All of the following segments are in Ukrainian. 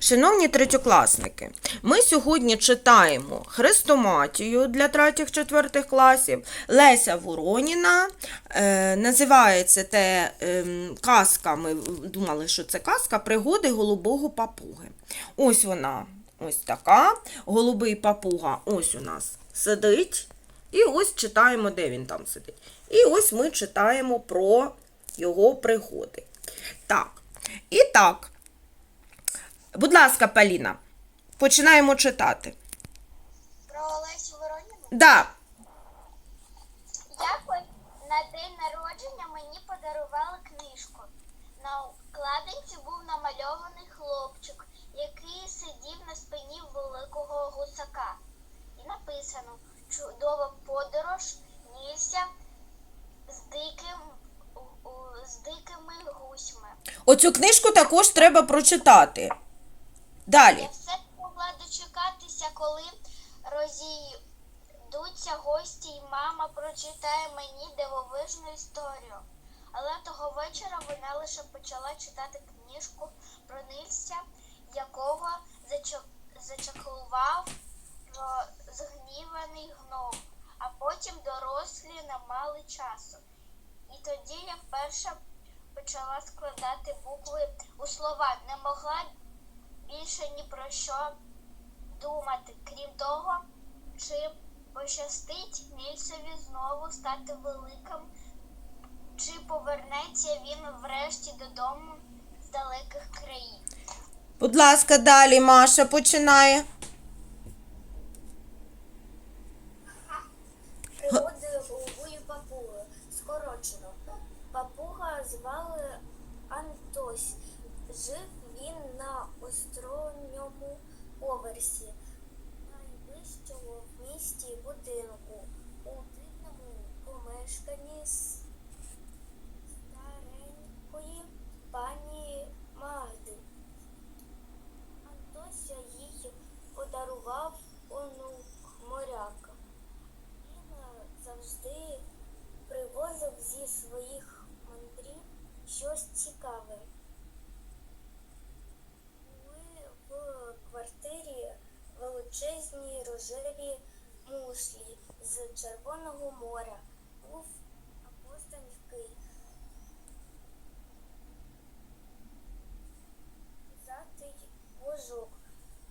Шановні третьокласники, ми сьогодні читаємо Хрестоматію для третіх-четвертих класів Леся Вороніна. Е, називається те ем, казка. Ми думали, що це казка Пригоди голубого папуги. Ось вона, ось така. Голубий папуга ось у нас сидить. І ось читаємо, де він там сидить. І ось ми читаємо про його пригоди. Так. І так. Будь ласка, Поліна, починаємо читати. Про Олесю Вороніну? Да. Якось на день народження мені подарували книжку. На вкладинці був намальований хлопчик, який сидів на спині великого гусака. І написано Чудова подорож Нілься з диким з дикими гусьми. Оцю книжку також треба прочитати. Далі. Я все могла дочекатися, коли розійдуться гості, і мама прочитає мені дивовижну історію. Але того вечора вона лише почала читати книжку про Нилься, якого зача- зачаклував розгніваний гном, а потім дорослі не мали часу. І тоді я вперше почала складати букви у слова. Не могла більше ні про що думати, крім того, чи пощастить Нільсові знову стати великим, чи повернеться він врешті додому з далеких країн. Будь ласка, далі Маша починає. Пригоди голубої папуги. Скорочено. Папуга звали Антось. Жив він на осторонньому поверсі найвищого в місті будинку у дивному помешканні с- старенької пані Магди. Антося їй подарував онук моряка. Він е, завжди привозив зі своїх мандрів щось цікаве. Були в квартирі величезні рожеві мушлі з Червоного моря. Був апостольський затий вожок,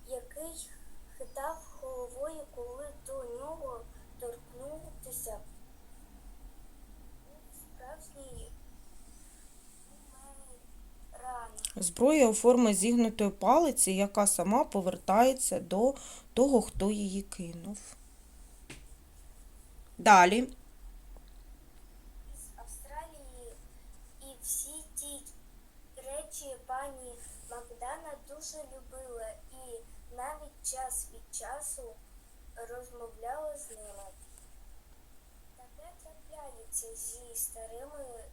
який хитав головою, коли до нього торкнутися. Був справжній бумеранг. Зброя у формі зігнутої палиці, яка сама повертається до того, хто її кинув. Далі. із Австралії, і всі ті речі пані Макдана дуже любила і навіть час від часу розмовляла з ними. Таке трапляється зі старими.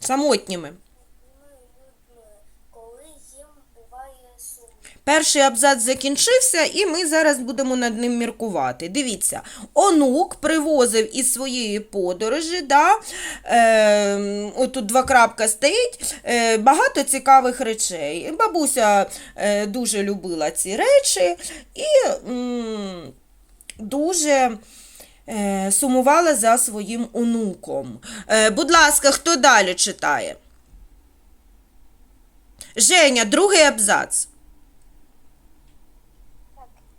Самотніми. людьми, коли їм буває сумно. Перший абзац закінчився, і ми зараз будемо над ним міркувати. Дивіться, онук привозив із своєї подорожі, да, е, отут два крапка стоїть, е, багато цікавих речей. Бабуся е, дуже любила ці речі і м, дуже е, сумувала за своїм онуком. Е, будь ласка, хто далі читає? Женя, другий абзац.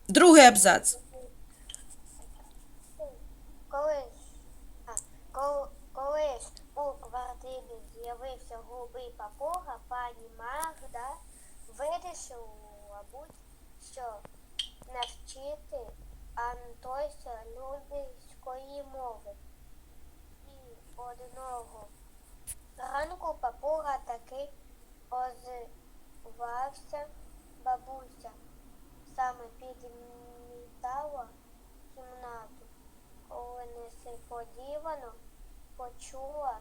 Другий абзац. Коли, а, коли, коли у квартирі з'явився голубий папуга, пані Магда вирішила, мабуть, що навчити Антося людської мови. І одного ранку папуга таки озвався бабуся. Саме підмітала кімнату, коли несподівано почула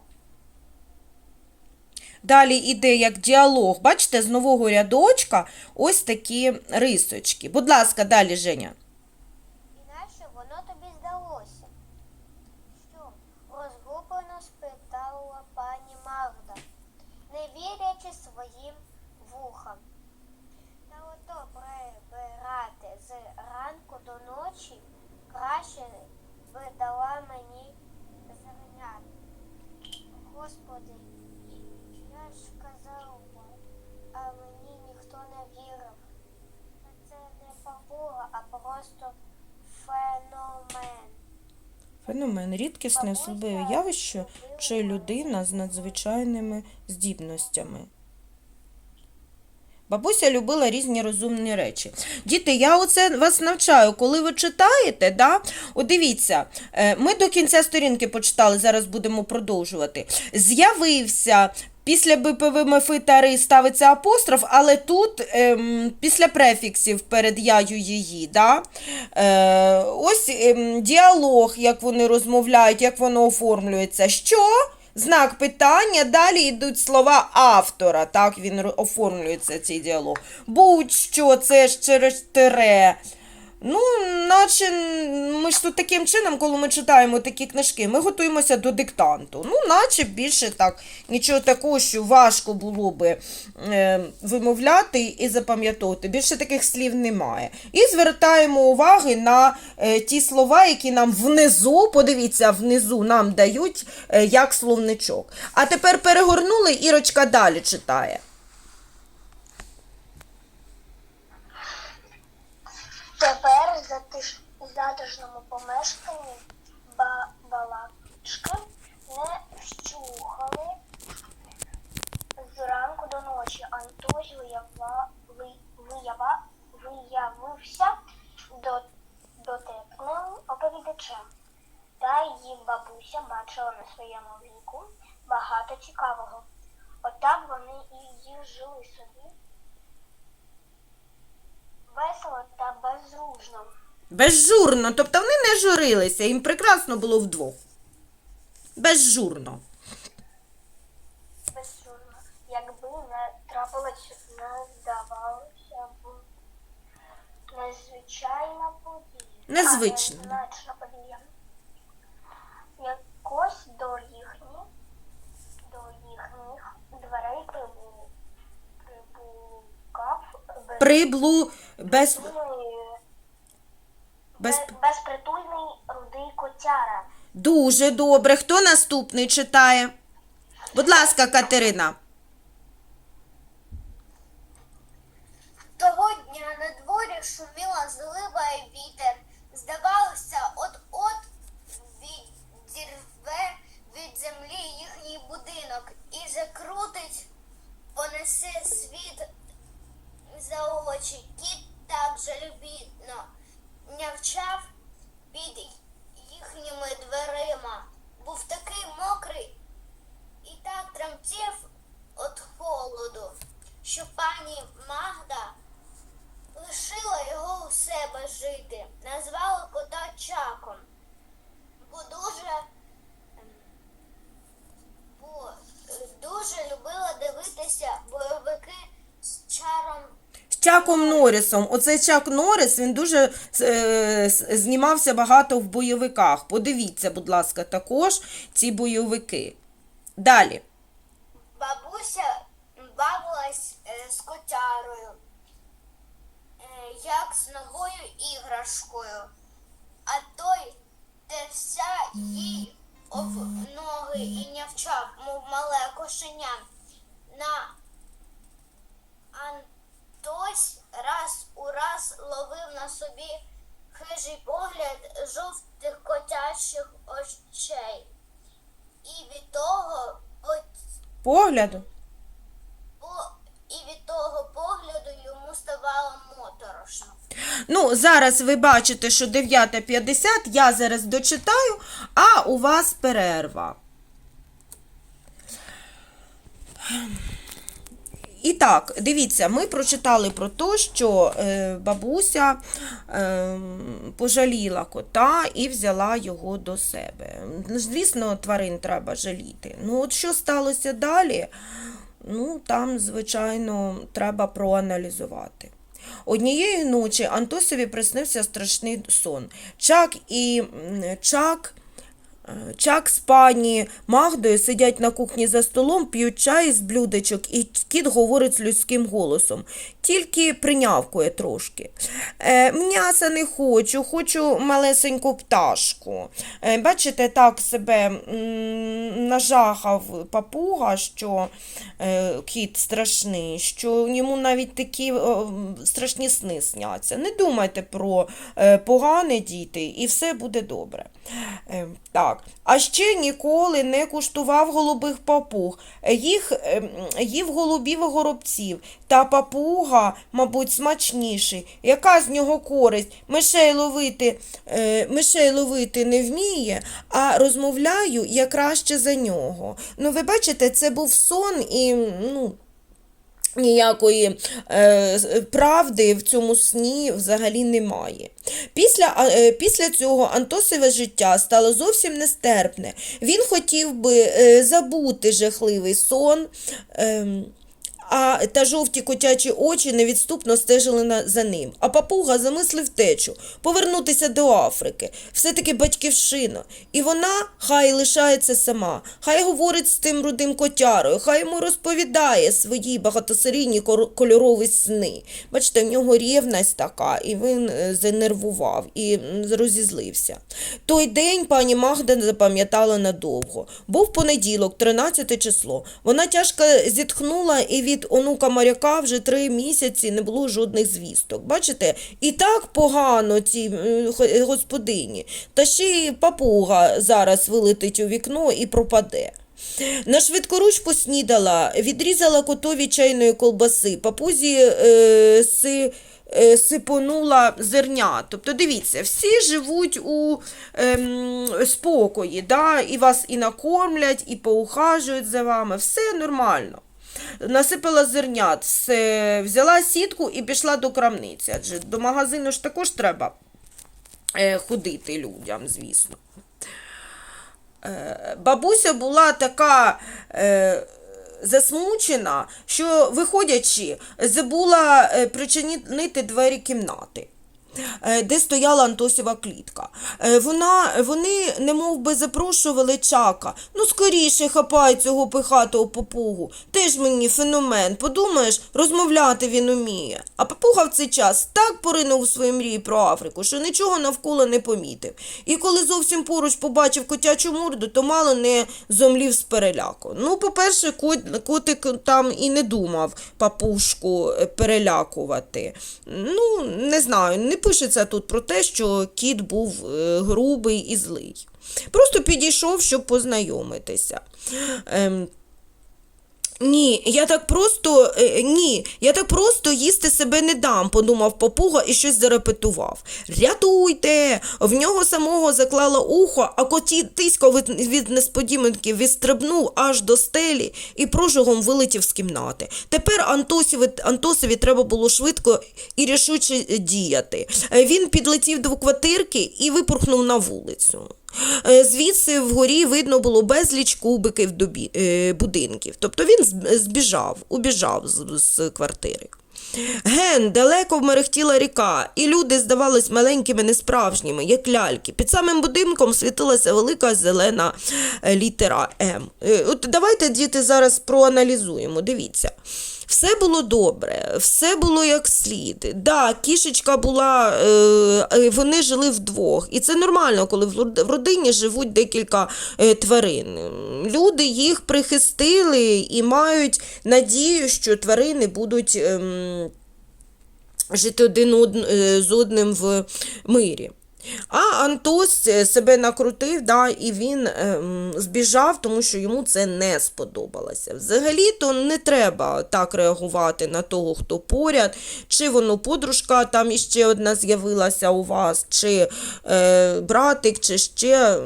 Далі іде як діалог. Бачите, з нового рядочка ось такі рисочки. Будь ласка, далі, Женя. Іначе воно тобі здалося. Що? розгублено спитала пані Магда, не вірячи своїм вухам. а просто феномен. Феномен рідкісне особливе явище чи людина з надзвичайними здібностями. Бабуся любила різні розумні речі. Діти, я оце вас навчаю, коли ви читаєте, да? О, дивіться, е, ми до кінця сторінки почитали, зараз будемо продовжувати. З'явився. Після БПВ та ри ставиться апостроф, але тут ем, після префіксів перед яю її. Да? Е, ось ем, діалог, як вони розмовляють, як воно оформлюється. Що? Знак питання, далі йдуть слова автора, так він оформлюється цей діалог. Будь-що, це ж через тире. Ну, наче ми ж тут таким чином, коли ми читаємо такі книжки, ми готуємося до диктанту. Ну, наче більше так, нічого такого, що важко було би е, вимовляти і запам'ятовувати. Більше таких слів немає. І звертаємо уваги на е, ті слова, які нам внизу, подивіться, внизу нам дають е, як словничок. А тепер перегорнули, Ірочка далі читає. Тепер в затиш... затишному помешканні ба... балачки не вщухали зранку до ночі. Антось виява... ви- виява... виявився до... дотепним оповідачем. Та її бабуся бачила на своєму віку багато цікавого. Отак вони і жили собі весело та безружно. Безжурно, тобто вони не журилися, їм прекрасно було вдвох. Безжурно. Безсумно. Якби не трапилось, не здавалося б незвичайна подія. Незвична. Подія. Якось до їхніх, до їхніх дверей прибув, Приблу без, без... без, безпритульний рудий котяра. Дуже добре. Хто наступний читає? Будь ласка, Катерина. Того дня на дворі шуміла злива і вітер. Здавалося, от-от відірве від землі їхній будинок і закрутить, понесе світ за очі. Кіт так жалюбідно нявчав під їхніми дверима. Був такий мокрий і так тремтів від холоду, що пані Магда лишила його у себе жити, назвала кота Чаком, бо дуже, ем, бо е, дуже любила дивитися бойовики з чаром З Чаком Норрісом. Оцей Чак Норріс, він дуже е, знімався багато в бойовиках. Подивіться, будь ласка, також ці бойовики. Далі. Бабуся бавилась е, з котярою, е, як з новою іграшкою, а той терся їй об ноги і нявчав, мов мале кошеня. На Антось раз у раз ловив на собі хижий погляд жовтих котячих очей. І від того от Погляду. І від того погляду йому ставало моторошно. Ну, зараз ви бачите, що 9.50, я зараз дочитаю, а у вас перерва. І так, дивіться, ми прочитали про те, що е, бабуся е, пожаліла кота і взяла його до себе. Звісно, тварин треба жаліти. Ну, от що сталося далі? Ну, там, звичайно, треба проаналізувати. Однієї ночі Антосові приснився страшний сон. Чак і Чак Чак з пані Магдою сидять на кухні за столом, п'ють чай з блюдечок, і кіт говорить з людським голосом. Тільки принявкує трошки. Е, м'яса не хочу, хочу малесеньку пташку. Е, бачите, так себе м, нажахав папуга, що е, кіт страшний, що йому навіть такі о, страшні сни сняться. Не думайте про е, погане діти, і все буде добре. Е, так. А ще ніколи не куштував голубих папуг. Їх е, їв голубів і горобців. Та папуга, мабуть, смачніший. Яка з нього користь? Мишей ловити, е, мишей ловити не вміє, а розмовляю я краще за нього. Ну, ви бачите, це був сон і ну. Ніякої е, правди в цьому сні взагалі немає. Після, е, після цього Антосове життя стало зовсім нестерпне. Він хотів би е, забути жахливий сон. ем, а та жовті котячі очі невідступно стежили за ним. А папуга замислив втечу, повернутися до Африки. Все-таки батьківщина. І вона хай лишається сама, хай говорить з тим рудим котярою, хай йому розповідає свої багатосерійні кольорові сни. Бачите, в нього рівність така, і він е, занервував і розізлився. Той день пані Магда запам'ятала надовго. Був понеділок, 13 число. Вона тяжко зітхнула, і від онука моряка вже три місяці не було жодних звісток. Бачите, і так погано цій е, господині. Та ще й папуга зараз вилетить у вікно і пропаде. На швидкоруч поснідала, відрізала котові чайної колбаси, папузі е, си, е, сипонула зерня. Тобто, дивіться, всі живуть у ем, спокої, да? і вас і накормлять, і поухажують за вами, все нормально. Насипала зернят, взяла сітку і пішла до крамниці, адже до магазину ж також треба е, ходити людям, звісно. Е, бабуся була така е, засмучена, що, виходячи, забула причинити двері кімнати. Е, Де стояла Антосєва клітка. Е, Вона, вони немов би запрошували чака. Ну, скоріше хапай цього пихатого попугу. Теж мені феномен. Подумаєш, розмовляти він уміє. А папуга в цей час так поринув у свої мрії про Африку, що нічого навколо не помітив. І коли зовсім поруч побачив котячу морду, то мало не зомлів з переляку. Ну, по-перше, кот- котик там і не думав папушку е, перелякувати. Ну, не знаю, не пишеться тут про те, що кіт був е, грубий і злий. Просто підійшов, щоб познайомитися. Ні, я так просто е, ні, я так просто їсти себе не дам, подумав папуга і щось зарепетував. Рятуйте! В нього самого заклало ухо, а коті тисько від, від несподіванки відстрибнув аж до стелі і прожогом вилетів з кімнати. Тепер Антосіві, Антосові треба було швидко і рішуче діяти. Е, Він підлетів до квартирки і випорхнув на вулицю. Е, Звідси вгорі видно було безліч кубиків е, будинків. Тобто він збіжав, убіжав з, з квартири. Ген, далеко мерехтіла ріка, і люди здавались маленькими несправжніми, як ляльки. Під самим будинком світилася велика зелена е, літера М. От давайте, діти, зараз проаналізуємо. Дивіться. Все було добре, все було як слід. Да, кішечка була, е, вони жили вдвох. І це нормально, коли в родині живуть декілька е, тварин. Люди їх прихистили і мають надію, що тварини будуть. ем, жити один од- е, з одним в мирі. А Антос е, себе накрутив, да, і він ем, збіжав, тому що йому це не сподобалося. Взагалі-то не треба так реагувати на того, хто поряд, чи воно подружка там іще одна з'явилася у вас, чи е, братик, чи ще.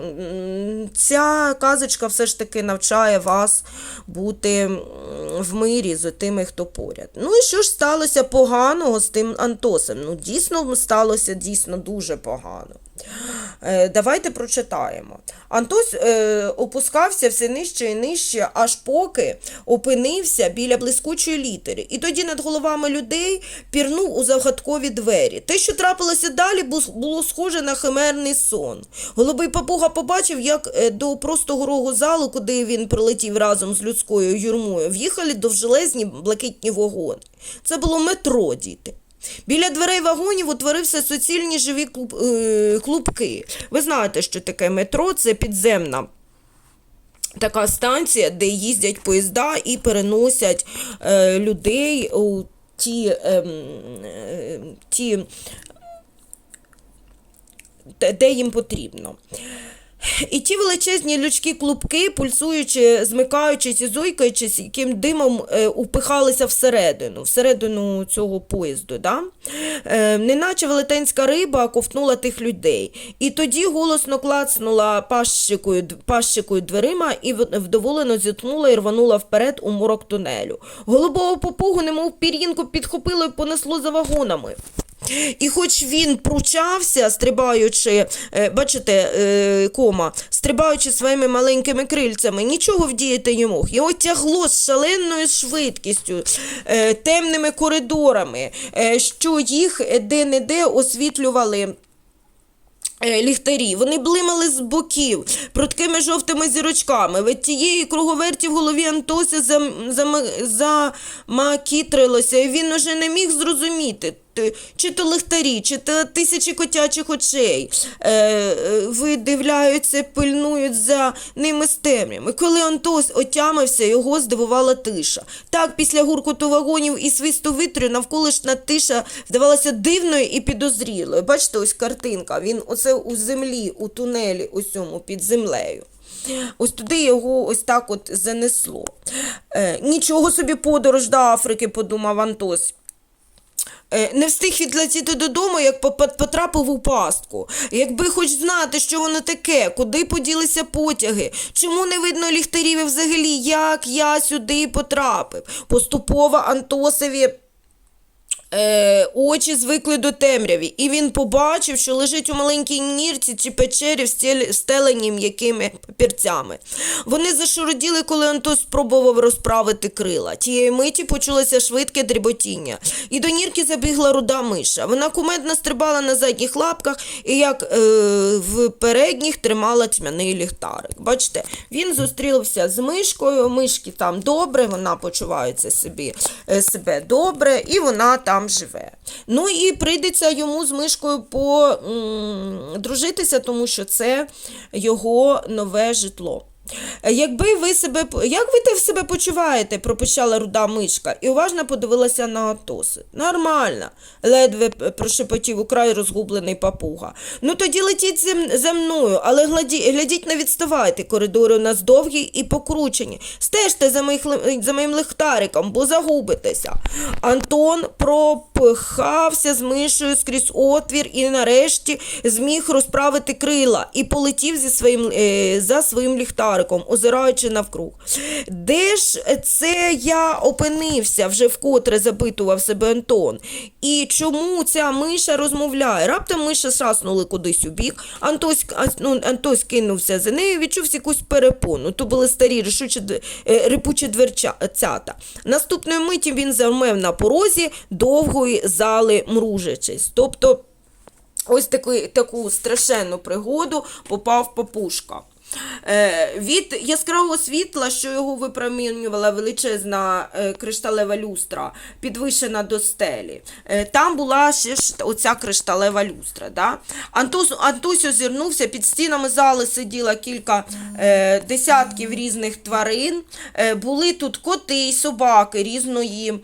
Ця казочка все ж таки навчає вас бути в мирі з тими, хто поряд. Ну і що ж сталося поганого з тим Антосом? Ну, дійсно сталося дійсно дуже погано. Непогано. Е, давайте прочитаємо. Антос е, опускався все нижче і нижче, аж поки опинився біля блискучої літери. І тоді над головами людей пірнув у загадкові двері. Те, що трапилося далі, було схоже на химерний сон. Голубий папуга побачив, як е, до простого рогу залу, куди він прилетів разом з людською юрмою, в'їхали довжелезні блакитні вагони. Це було метро, діти. Біля дверей вагонів утворився суцільні живі е, клубки. Ви знаєте, що таке метро це підземна така станція, де їздять поїзда і переносять е, людей у ті, ем, е, ті де їм потрібно. І ті величезні людські клубки, пульсуючи, змикаючись і зойкаючись, яким димом е, упихалися всередину, всередину цього поїзду. Да? Е, неначе велетенська риба ковтнула тих людей. І тоді голосно клацнула пащикою, пащикою дверима і вдоволено зітхнула і рванула вперед у морок тунелю. Голубого попугу, немов пір'їнку, підхопило і понесло за вагонами. І хоч він пручався, стрибаючи, е, бачите, е, кома, стрибаючи своїми маленькими крильцями, нічого вдіяти не мог. Його тягло з шаленою швидкістю, е, темними коридорами, що їх де-не-де освітлювали. Ліхтарі, вони блимали з боків пруткими жовтими зірочками. Від тієї круговерті в голові Антося зам, зам, замакітрилося, і він уже не міг зрозуміти, чи то ліхтарі, чи то тисячі котячих очей е, е, видивляються, пильнують за ними з темрями. Коли Антос отямився, його здивувала тиша. Так, після гуркоту вагонів і свисту вітрю навколишня тиша здавалася дивною і підозрілою. Бачите, ось картинка. Він оце у землі, у тунелі, усьому під землею. Ось туди його ось так от занесло. Е, нічого собі подорож до Африки, подумав Антос. Е, Не встиг відлетіти додому, як потрапив у пастку. Якби хоч знати, що воно таке, куди поділися потяги, чому не видно ліхтарів і взагалі, як я сюди потрапив. Поступово Антосові е, очі звикли до темряві, і він побачив, що лежить у маленькій нірці чи печері, встелені м'якими папірцями. Вони зашуроділи, коли Антос спробував розправити крила. Тієї миті почулося швидке дріботіння, і до нірки забігла руда миша. Вона кумедно стрибала на задніх лапках і як е, в передніх тримала тьмяний ліхтарик. Бачите, він зустрівся з мишкою, мишки там добре, вона почувається собі, е, себе добре, і вона там живе. Ну і прийдеться йому з мишкою подружитися, тому що це його нове житло. Е, Якби ви себе як ви те в себе почуваєте? пропищала руда мишка і уважно подивилася на Атоси. Нормально, ледве п- прошепотів украй розгублений папуга. Ну тоді летіть за мною, але гладі, глядіть, не відставайте. Коридори у нас довгі і покручені. Стежте за, моїх, за моїм лихтариком, бо загубитеся. Антон пропихався з мишею скрізь отвір і нарешті зміг розправити крила і полетів зі своїм, е, за своїм ліхтариком, озираючи навкруг. Де ж це я опинився, вже вкотре запитував себе Антон. І чому ця миша розмовляє? Раптом миша шаснули кудись у бік. Антось, ну, кинувся за нею, відчув якусь перепону. То були старі рішучі, е, рипучі дверцята. Наступної миті він замев на порозі довгої зали мружачись. Тобто ось таку, таку страшенну пригоду попав папушка. Е, від яскравого світла, що його випромінювала величезна е, кришталева люстра, підвищена до стелі. Е, там була ще оця кришталева люстра. Да? Антос, Антось озирнувся, під стінами зали сиділо кілька десятків різних тварин. Були тут коти й собаки різної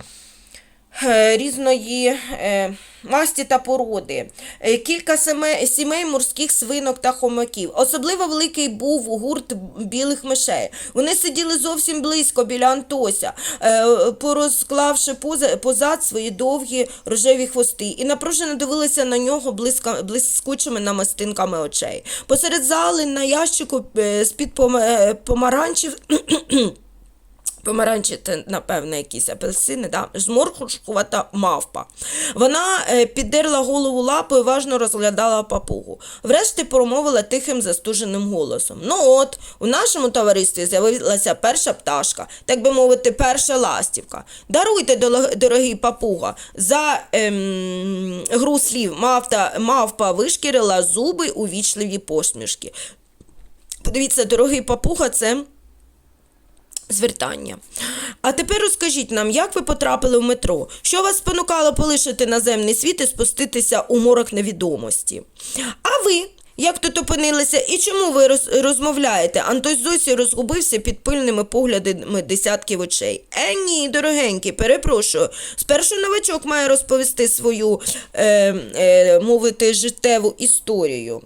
різної е, масті та породи, е, кілька сімей, морських свинок та хомяків. Особливо великий був гурт білих мишей. Вони сиділи зовсім близько біля Антося, е, порозклавши поза, позад свої довгі рожеві хвости, і напружено дивилися на нього близька, блискучими намистинками очей. Посеред зали на ящику е, з-під пома- е, помаранчів Помаранчі це, напевно, якісь апельсини, да? зморшкувата мавпа. Вона е, піддерла голову лапою, важно розглядала папугу. Врешті промовила тихим застуженим голосом. Ну от, у нашому товаристві з'явилася перша пташка, так би мовити, перша ластівка. Даруйте, дорогий папуга, за ем, гру слів мавта, мавпа вишкірила зуби у вічливі посмішки. Подивіться, дорогий папуга, це звертання. А тепер розкажіть нам, як ви потрапили в метро? Що вас спонукало полишити наземний світ і спуститися у морок невідомості? А ви? Як тут опинилися і чому ви роз, розмовляєте? Антось Зосі розгубився під пильними поглядами десятків очей. Е, ні, дорогенький, перепрошую. Спершу новачок має розповісти свою, е, е, мовити, життєву історію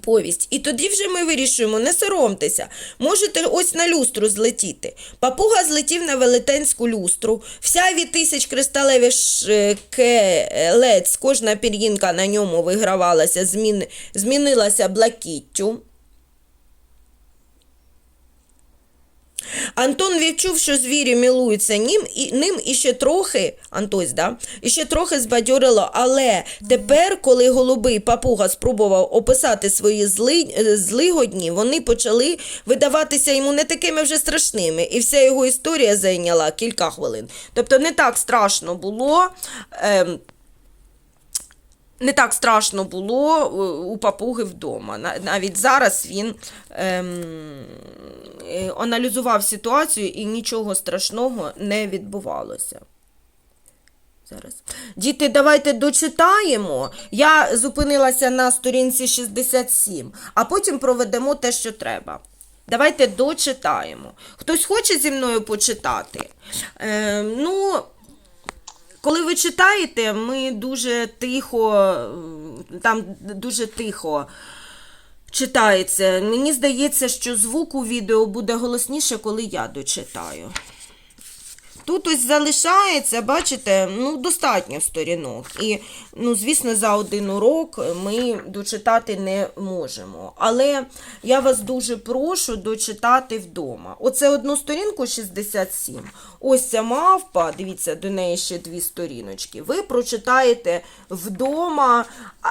повість. І тоді вже ми вирішуємо, не соромтеся. Можете ось на люстру злетіти. Папуга злетів на велетенську люстру. Вся від тисяч кристалевих шкелець, кожна пір'їнка на ньому вигравалася, змін... змінилася блакиттю. Антон відчув, що звірі мілуються ним і ним і трохи, Антось, да? І трохи збадьорило, але тепер, коли голубий папуга спробував описати свої зли, е, злигодні, вони почали видаватися йому не такими вже страшними, і вся його історія зайняла кілька хвилин. Тобто не так страшно було. Ем, не так страшно було е, у папуги вдома. Навіть зараз він ем, е, аналізував ситуацію і нічого страшного не відбувалося. Зараз. Діти, давайте дочитаємо. Я зупинилася на сторінці 67, а потім проведемо те, що треба. Давайте дочитаємо. Хтось хоче зі мною почитати? Е, ну, коли ви читаєте, ми дуже тихо, там дуже тихо читається. Мені здається, що звук у відео буде голосніше, коли я дочитаю. Тут ось залишається, бачите, ну, достатньо сторінок. І, ну, звісно, за один урок ми дочитати не можемо. Але я вас дуже прошу дочитати вдома. Оце одну сторінку 67. Ось ця мавпа, дивіться, до неї ще дві сторіночки. Ви прочитаєте вдома.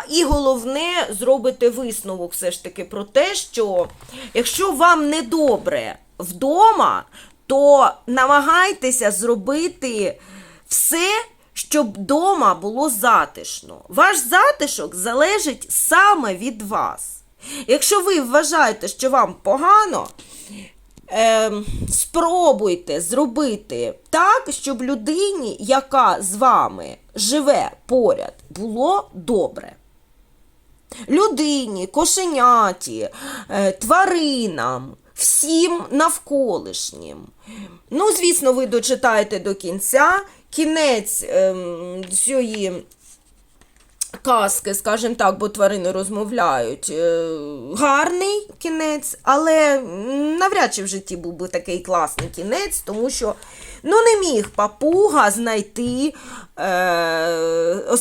І головне, зробите висновок все ж таки про те, що якщо вам недобре вдома, то намагайтеся зробити все, щоб вдома було затишно. Ваш затишок залежить саме від вас. Якщо ви вважаєте, що вам погано, ем, спробуйте зробити так, щоб людині, яка з вами живе поряд, було добре людині, кошеняті, е, тваринам, всім навколишнім. Ну, звісно, ви дочитаєте до кінця. Кінець ем, цієї казки, скажімо так, бо тварини розмовляють. е, Гарний кінець, але навряд чи в житті був би такий класний кінець, тому що ну, не міг папуга знайти е,